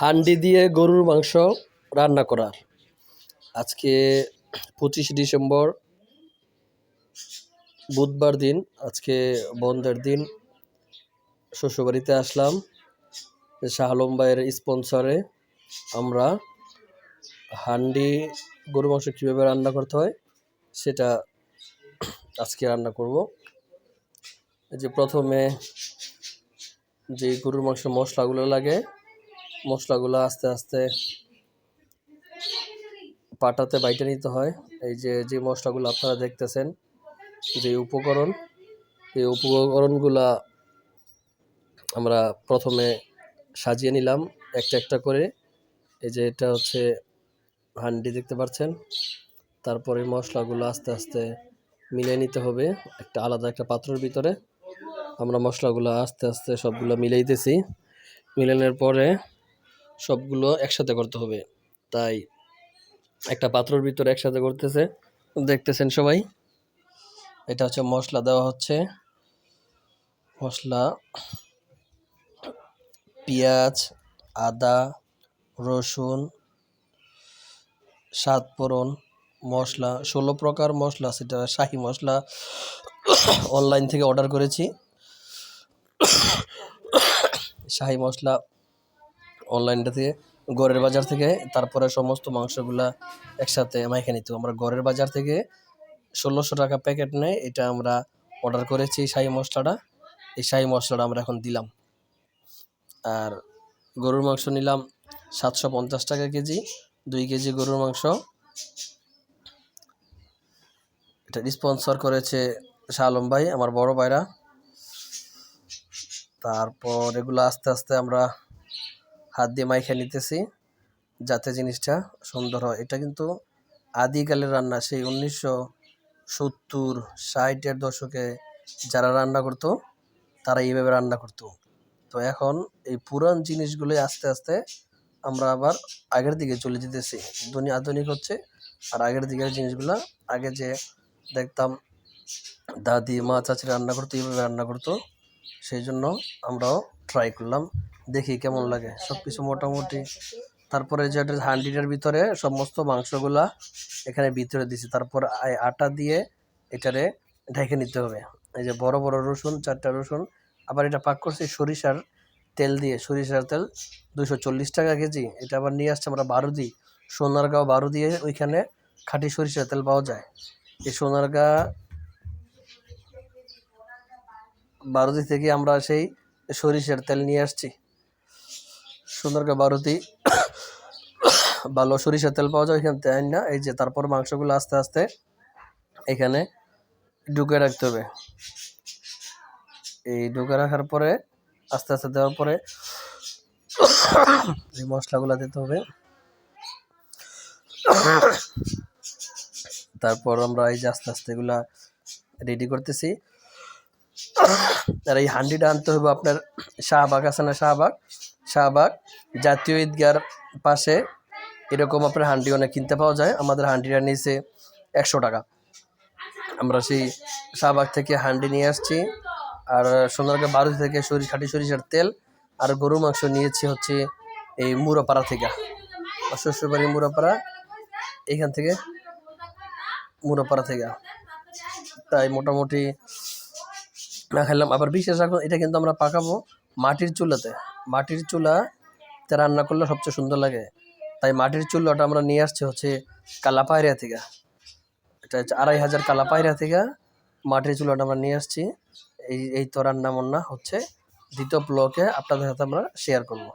হান্ডি দিয়ে গরুর মাংস রান্না করার। আজকে পঁচিশে ডিসেম্বর, বুধবার দিন, আজকে বন্ধের দিন। শ্বশুরবাড়িতে আসলাম, শাহ আলম ভাইয়ের স্পন্সরে আমরা হান্ডি গরু মাংস কীভাবে রান্না করতে হয় সেটা আজকে রান্না করব। যে প্রথমে যে গরুর মাংস মশলাগুলো লাগে মশলাগুলো আস্তে আস্তে পাটাতে বাইটে নিতে হয়। এই যে যে মশলাগুলো আপনারা দেখতেছেন, যে উপকরণ, এই উপকরণগুলা আমরা প্রথমে সাজিয়ে নিলাম একটা একটা করে। এই যে, এটা হচ্ছে হান্ডি দেখতে পাচ্ছেন। তারপরে মশলাগুলো আস্তে আস্তে মিলে নিতে হবে একটা আলাদা একটা পাত্রের ভিতরে। আমরা মশলাগুলো আস্তে আস্তে সবগুলো মিলাইতেছি মিলানোর পরে সবগুলো একসাথে করতে হবে। তাই একটা পাত্রর ভিতরে একসাথে করতেছে। দেখতেছেন সবাই? এটা হচ্ছে মশলা দেওয়া হচ্ছে। মশলা, পেঁয়াজ, আদা, রসুন সাত ফোড়ন মশলা, ষোলো প্রকার মশলা সেটা শাহি মশলা অনলাইন থেকে অর্ডার করেছি। শাহি মশলা অনলাইনটা থেকে গড়ের বাজার থেকে, তারপরে সমস্ত মাংসগুলা একসাথে মাইখে নিতে। আমরা গড়ের বাজার থেকে ষোলোশো টাকা প্যাকেট নেয়, এটা আমরা অর্ডার করেছি শাহি মশলাটা। এই শাহি মশলাটা আমরা এখন দিলাম। আর গরুর মাংস নিলাম সাতশো পঞ্চাশ টাকা কেজি, দুই কেজি গরুর মাংস। এটা স্পন্সর করেছে শাহ আলম ভাই, আমার বড় ভাইরা। তারপর এগুলো আস্তে আস্তে আমরা হাত দিয়ে মাইখে নিতেছি, যাতে জিনিসটা সুন্দর হয়। এটা কিন্তু আদিকালের রান্না, সেই উনিশশো সত্তর ষাটের দশকে যারা রান্না করতো, তারা এইভাবে রান্না করতো। তো এখন এই পুরান জিনিসগুলো আস্তে আস্তে আমরা আবার আগের দিকে চলে যেতেছি। দুনিয়া আধুনিক হচ্ছে, আর আগের দিকের জিনিসগুলো, আগে যে দেখতাম দাদি, মা, চাচি রান্না করতো, এইভাবে রান্না করতো, সেই জন্য আমরাও ট্রাই করলাম। দেখি কেমন লাগে। সব কিছু মোটামুটি। তারপরে যে এটা হান্ডিটার ভিতরে সমস্ত মাংসগুলা এখানে ভিতরে দিছি। তারপর আটা দিয়ে এটারে ঢেকে নিতে হবে। এই যে বড় বড় রসুন, চারটা রসুন, আবার এটা পাক করছি সরিষার তেল দিয়ে। সরিষার তেল দুশো চল্লিশ টাকা কেজি। এটা আবার নিয়ে আসছে আমরা বারুদি। সোনারগাঁও দিয়ে ওইখানে খাঁটি সরিষার তেল পাওয়া যায়। এই সোনারগাঁ বারুদি থেকে আমরা সেই সরিষার তেল নিয়ে আসছি। সুন্দরগা বারুদি। ভালো সরিষার তেল পাওয়া যায় এখান থেকে না। এই যে তারপর মাংসগুলো আস্তে আস্তে এখানে ঢুকে রাখতে হবে। এই ঢুকে রাখার পরে, আস্তে আস্তে দেওয়ার পরে এই মশলাগুলো দিতে হবে। তারপর আমরা এই যে আস্তে আস্তে এগুলা রেডি করতেছি। আর এই হান্ডিটা আনতে হবে আপনার শাহবাগ, আছে না শাহবাগ? শাহবাগ, জাতীয় ঈদগার পাশে এরকম আপনার হান্ডি অনেক কিনতে পাওয়া যায়। আমাদের হান্ডিটা নিয়েছে একশো টাকা। আমরা সেই শাহবাগ থেকে হান্ডি নিয়ে আসছি। আর সোনারগাঁ বারুদি থেকে সরি খাঁটি সরিষার তেল আর গরু মাংস নিয়েছি হচ্ছে এই মুরাপাড়া থেকে। শ্বশুরবাড়ি মুরাপাড়া এখান থেকে মুরাপাড়া থেকে। তাই মোটামুটি না খেলাম। আবার বিশেষ এখন এটা কিন্তু আমরা পাকাবো মাটির চুলাতে। মাটির চুলাতে রান্না করলে সবচেয়ে সুন্দর লাগে। তাই মাটির চুলাটা আমরা নিয়ে আসছি হচ্ছে কালাপায়রা থেকে। এটা হচ্ছে আড়াই হাজার কালাপায়রা থেকে মাটির চুলাটা আমরা নিয়ে আসছি। এই এই তো রান্না বান্না হচ্ছে। দ্বিতীয় ব্লকে আপনাদের সাথে আমরা শেয়ার করব।